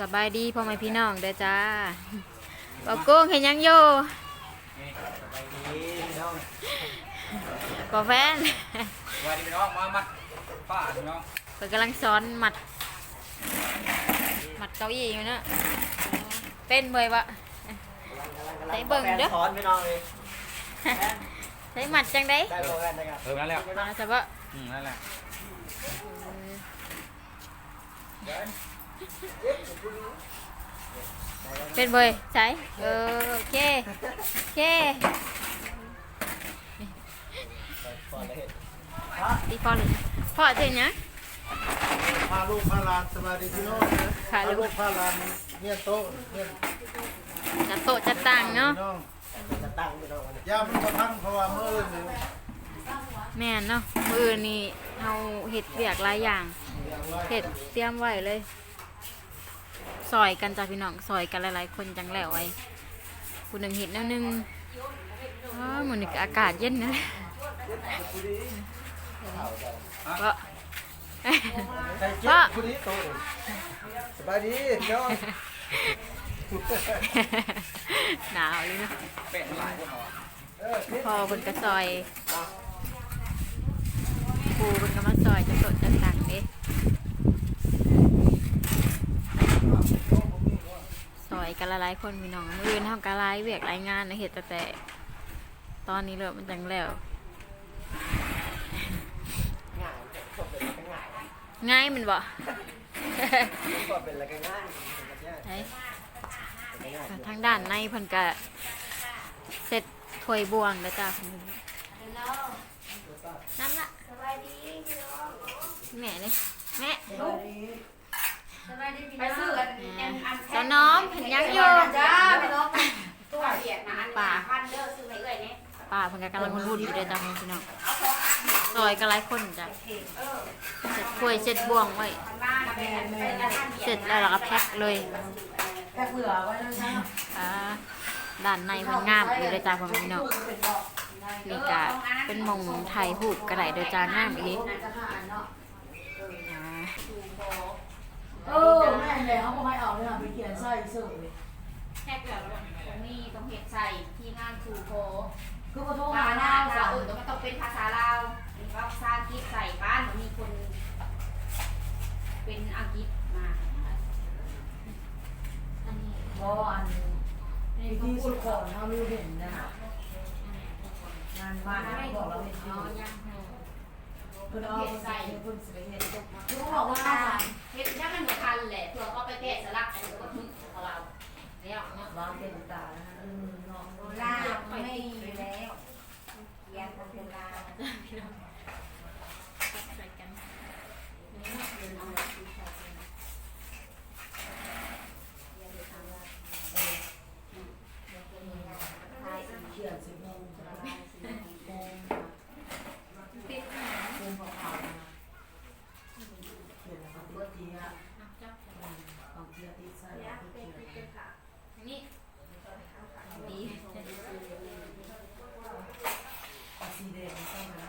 สบายดีพ่อแม่พี่น้องเด้อจ้าบอกกุ้งเห็นยังอยู่ไปดีพี่น้องกอแฟนสวัสดีพี่น้องมามาป้าพี่น้องเพิ่นกำลังซ้อนหมัดหมัดเก้าอี้อยู่เนอะเป็นเบยวะใส่เบิ่งเด้อถอนพี่น้องเลยใช้หมัดจังได้ได้โปรแกรมได้ครับเออนั่นแหละมาซะบ่อืมนั่นแหละ เป็นเบยใช้เออโอเคโอเคก่อนเลยตีฟอนเลยพ่อเจนยังพาลูกพาหลานสบายดีพี่น้องค่ะพาลูลูกกพาหลานเนี่ยโต๊ะเนี่ยจัดโต๊ะจัดตังเนาะพี่น้องจะตั้งพี่น้องเลยยามันประทังเพราะว่าเมื่ออื่นนี่แม่นเนาะมืออนนี่เฮาเห็ดเวียกหลายอย่างเห็ดเตรียมไว้เลย ซอยกันจ้ะพี่น้องซอยกันหลายๆ คนจังแล้วไว้ผู้หนึ่งเห็ดแนวหนึงอ้าวมื้อนี้ก็อากาศเย็นนะก็ใส่เจ็บผู้นี้โต๊ะนี่สบายดีพี่น้องหนาวเลยเนาะเป็ดหลายพวกเราเออนี่พอเพิ่นก็ซอยปูเพิ่นก็มาซอยจะสดจะตัง เด้ซอยกันหลายๆคนพี่น้องมื้ออื่นเฮาก็หลายเวียกหลายงานนะเฮ็ดแต่แต่ตอนนี้เริ่มมันจังแล้วง่ายจบเป็นอะไรก็ง่ายง่ายมันบ่จบเป็นอะไรก็ง่ายง่ายไอ้ง่ายทางด้านในเพิ่นก็เสร็จถ้วยบวงแล้วจ้าคุณน้ำละแม่เลยแม่ ไปซื้อกันแอมอันเจ้าน้องเห็นยังอยู่ จ้าไปน้องตัวเบียดนะอันนี้พันเด้อซื้อให้เอ้ยเนี่ยป้าเพิ่นก็กำลังวุ่นๆอยู่เด้อจ้าพี่น้องซอยกันหลายคนจ้ะเออเสร็จถ้วยเสร็จบวงไว้พันบ้านไปกันไปกันท่านเสร็จแล้วเราก็แพ็คเลยแค่เผื่อไว้แล้วนะอ่าด้านในมันงามอยู่เด้อจ้าพี่น้องนี่ก็เป็นหมองถ่ายรูปกระไดเด้อจ้างามอีกอ่า เออแม่เลยเขาบอกให้เอาเลยค่ะไปเขียนใส่เสื้อเลยแค่เผื่อตรงนี้ต้องเห็ดใส่ที่งานสู่โคคือมาโทรภาหาษาเราลาวสั่งเออต้องต้องเป็นภาษาลาวเป็นภาษาอังกฤษใส่บ้านมีคน เป็นอังกฤษมาอันนี้บออันที่ที่สุดก่อนเขาไม่เห็นนะงานบ้านเขาบอกเราเห็นอยู่อ๋อยังเพื่อนเอาไปใส่เพื่อนสิไปเห็นคือบอกว่า เฮ็ดยังมันบ่ทันแหละเผื่อเอาไปแกะสลักอันนี้ก็ถึงของเราแล้วเนาะ ร้านเป็นตานะอืมเนาะ ลาไม่มีแล้วเรียนเป็นลา เขียนสิบโมงจะได้สิบโมงโมงของเขาเขียนแล้วก็ติดเจียของเจียติดใส่แล้วก็เขียน นี่ดี เอาสีแดงใส่มา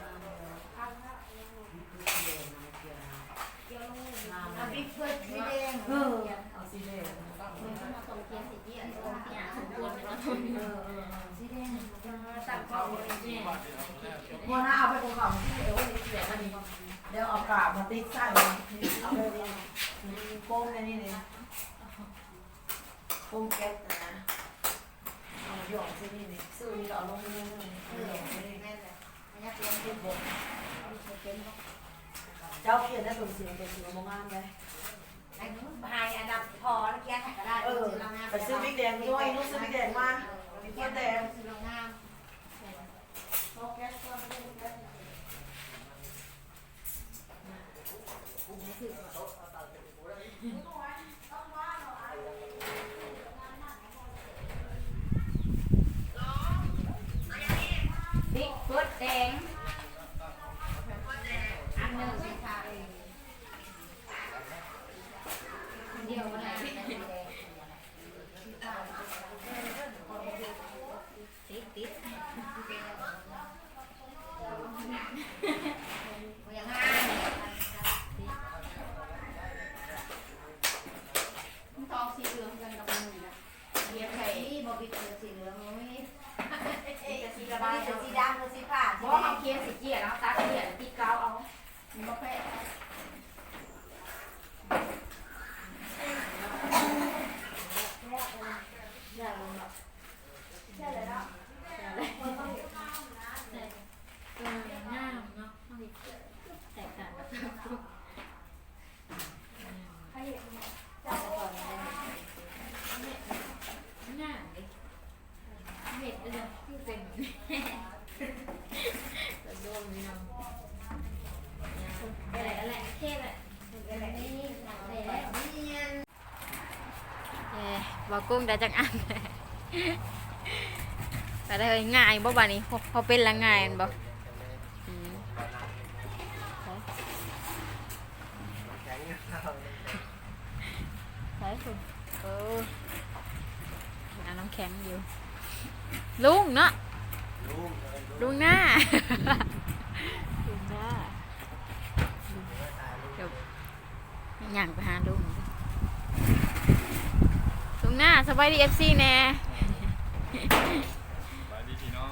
นี่คือสีแดงนะเขียนน้ำ เอาบิ๊กเฟิร์สสีแดง เออเอาสีแดง มาส่งเทียนสีเดียวส่งเทียนสมบูรณ์เลย เออเออ สีแดงตั้งเข้าเลยเนี่ย พอถ้าเอาไปกองเก่าที่เอวนี่เสียกันนี่เดี๋ยวเอากาบ มาติ๊กใส่เอาไปนี่โป้งในนี่เลยโป้งแก๊สนะเอาหยอดที่นี่นี่ซื้อนี่ก็เอาลงนี่นี่หยอดที่นี่นั่นแหละอันนี้เป็นเป็นบทเป็นเจ้าเขียนได้ตัวเสียงตัวเสียงมองงามเลยอันนี้พายอันดับพอแล้วแกถ่ายก็ได้เออไปซื้อพริกแดงด้วยลูกซื้อพริกแดงมาเขียนแดง ซื้อลงงาม โป้งแก๊สก็ไม่ได้แก๊ส บิ๊กเฟิร์สแดงอันหนึ่งไม่ค่ะเดียวอะไรติดติดอย่างงั้นทอง บอกกุ้งได้จังอันแต่ได้ง่ายบ่บานี้พอเป็นละง่ายแม่นบ่อืมใช่คุณเอออาน้ำแข็งอยู่ ลุงเนาะลุงลุงหน้าลุงหน้าเดี๋ยวย่างไปหาลุง ลุงหน้าสบายดีเอฟซีแน่สวัสดีพี่น้อง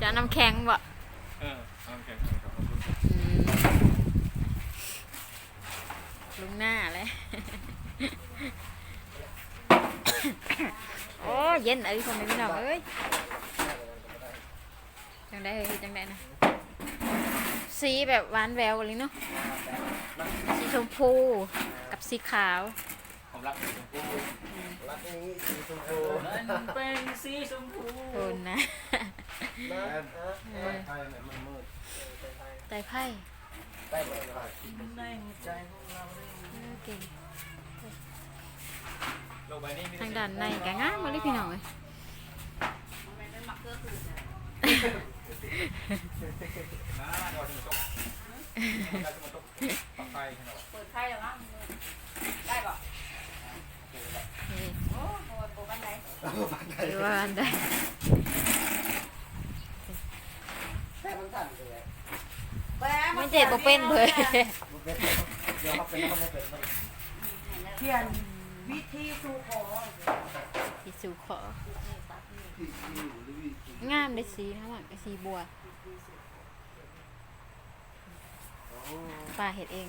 จะเอาน้ำแข็งบ่เออโอเคอืมลุงหน้าเลยโอ้เย็นเอ้ยคนไม่น้องเอ้ยจังได้เฮ้ยจังได้นะสีแบบหวานแววเลยเนาะสีชมพูกับสีขาวผม รักสีชมพูรักนี้สีชมพูมันเป็นสีชมพูคนนะนะเออไทยเนี่ยมันมืดไต่ไพ่ใต้บริวารในหัวใจของเราเออเก่งโลกใบนี้มีทางด้านในกะงามมาเลยพี่น้องเลยนะเราถึงตกเราถึงตกปักไฟเปิดไพ่แล้วมั้งได้ป่ะ บกันไหนดูว่าอันใดแต่มันสั่นเลยไม่เจ็บบ่เป็นเลยบุเป็นเดี๋ยวเขาเป็นเขาไม่เป็นมันเขียนวิธีสู่ขอสีสูของามได้สีนะว่างสีบัวป้าเห็ดเอง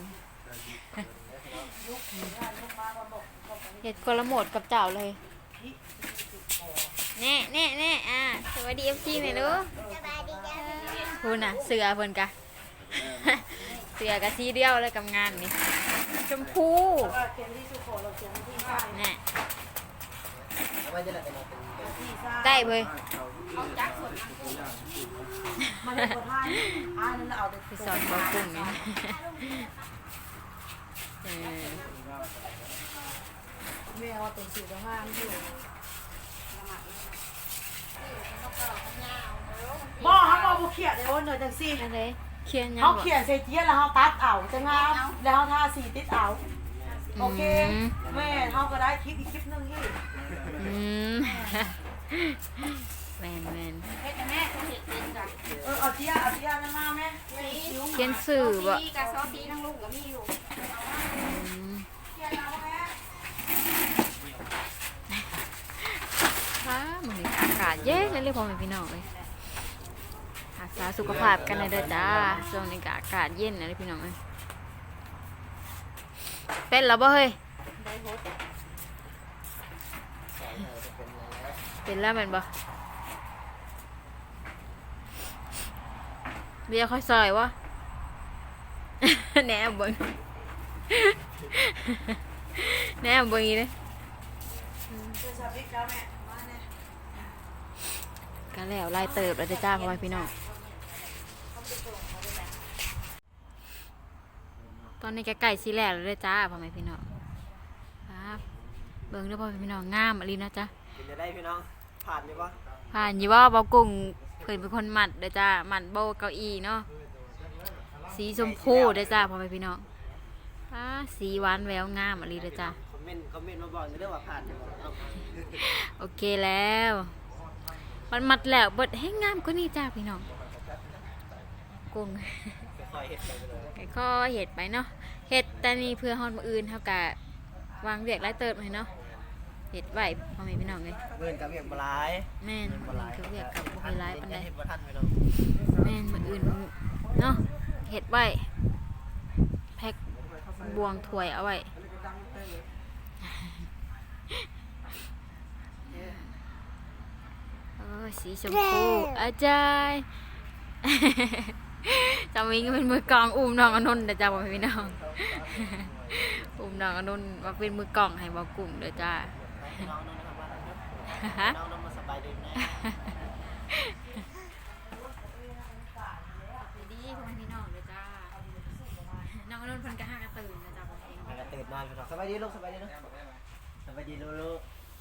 เห็ดคนละโหมดกับเจ้าเลยแน่แน่แน่อะสวัสดีเอฟซีหน่อยลูกคุณน่ะ เสือเพิ่นกะ เสือกับสีเดียวเลยกับงานนี่ชมพูว่าเขียนที่สู่ขอเราเขียนที่ใต้แน่ไม่จะได้เป็นเป็นที่ใต้ได้เลยเอาจักส่วนมันเป็นคนให้อ่านั่นเราเอาแต่ไปสอนบอกกุ้งนี่เออ แม่ว่าเป็นสื่อห้ามอยู่บ่เขาบอกบุเขียนเลยว่าเนยจังซี่อะไรเขียนยังเขาบ่เขียนใส่เทียนแล้วเขาตัดเอาจะงามแล้วเขาทาสีติดเอาโอเคมแม่เขาก็ได้คลิปอีกคลิปหนึงที่อืม แมนแมนเฮ็ดแม่เขาเห็ดเป็นจ้ะเออเอาเทียเอาเทียนั่นมาแม่เขียนสื่อบ่สีกับซอสีทั้งลูกกับมีอยู่อืมเทียนเอาแม่ค่ะมื้อนี้อากาศเย็นเลยพ่อแม่พี่น้องเลยรักษาสุขภาพกันเลยเด้อจ้าช่วงนี้ก็อากาศเย็นนะเด้อพี่น้องเอ้ยเป็นแล้วบ่เฮ้ยเป็นแล้วแม่นบ่ เบียร์ค่อยซอยวะแหนมเบิ่งแหนมเบิ่งอีเลยเจอสาบิกแล้วแม่มาแน่ก็แล้วไล่เติบแล้วเด้อจ้าพ่อแม่พี่น้องตอนนี้แกไก่สิแล้วแล้วเด้อจ้าพ่อแม่พี่น้องครับเบิ่งเด้อพ่อแม่พี่น้องงามอลีนะจ๊ะเป็นจะได้พี่น้องผ่านไหมวะผ่านยี่ว่าเบากุ้ง เพิ่นเป็นคนหมัดเด้อจ้าหมัดโบเก้าอี้เนาะสีชมพูเด้อจ้าพ่อแม่พี่น้องอ่าสีหวานแววงามอลีเด้อจ้าคอมเมนต์คอมเมนต์มาบอกเรื่องว่าผ่านใช่ไหมเอาโอเคแล้วมันมัดแล้วเบิดให้งามกว่านี้จ้าพี่น้องกุ้งคอยเห็นไปเลยไอ้ข้อเห็ดไปเนาะเห็ดแต่นี่เพื่อฮอดมืออื่นเท่ากับวางเวียกไล่เติบให้เนาะ เห็ดไหวพ่อแม่พี่น้องเลยเงินกับเวียงบลายแม่นมือคือเวียกกับบุคลายปันใดเห็นว่าท่านพี่น้องแม่นมืออื่นเนาะเห็ดไหวแพ็คบวงถ้วยเอาไว้เออสีชมพูอาจารย์จำวิงเป็นมือกลองอุ้มน้องอนนท์เด้อจ้าบอกพี่น้อง อุ้มน้องอนนท์มาเป็นมือกลองให้บอกกลุ่มเด้อจ้า น้องน้องนะครับว่าฮะน้องน้องมาสบายดีไหมดีพ่อพี่น้องเด้อจ้า น้องอนนท์เพิ่นก็ห้ากระตื่นนะจ้าบอกเองมันก็ตื่นนอนพี่น้องสบายดีลูกสบายดีเนาะโสบายดีลูก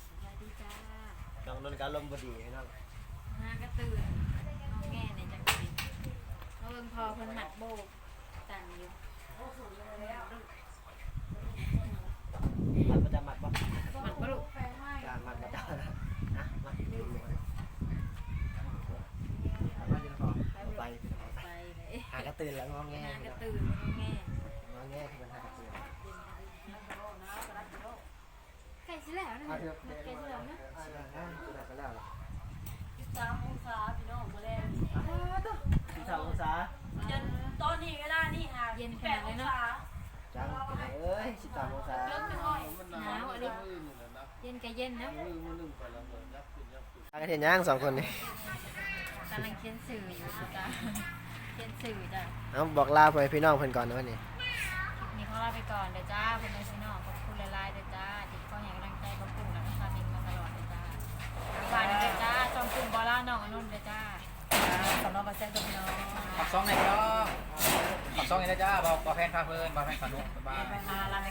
สวัสดีจ้าๆน้องนนท์ก็ลมณ์บ่ดีให้น้องหน้ากระตื่นน้องแง่ในจังหวะเขาเบิ่งพอเพิ่นหมัดโบกตันอยู่มัดประจำมัดบ่หมัดบ่ลูกการมัดประจำนะมัดดูไปไปไปไปเลยหากระตื่นแล้วงอแงหน้ากระตื่นน้องแง่งอแงคือมันหากระตื่นใกล้สิแล้วนะใกล้สิแล้วนะไปแล้วล่ะสามองศาพี่น้องมาแล้วที่สามองศาจนตอนนี้ก็ได้นี่ค่ะเย็นขนาดเลยเนาะจังเอ้ยสิบสามองศาหนาวอะไร เย็นก็เย็นนะกระเทียนย่างสองคนนี่กำลังเขียนสื่ออยู่จ้าเขียนสื่อจ้ะเอาบอกลาไปพี่น้องเพิ่นก่อนนะวันนี้คลิปนี้ขอลาไปก่อนเด้อจ้าเพื่อนพี่น้องขอบคุณหลายๆเด้อจ้าที่คอยให้กำลังใจกับปุ่งและก็ซาบิงมาตลอดเด้อจ้าฝากเด้อจ้าจอมกลุ่มบอลล่าน้องอนุนเด้อจ้าสำหรับมาแจ้งตัวพี่น้องปักซองไหนพี่น้องปักซองไหนนะจ้าบอกบอกแฟนพาเพลินบอกแฟนสนุกสบายอ่าร้าน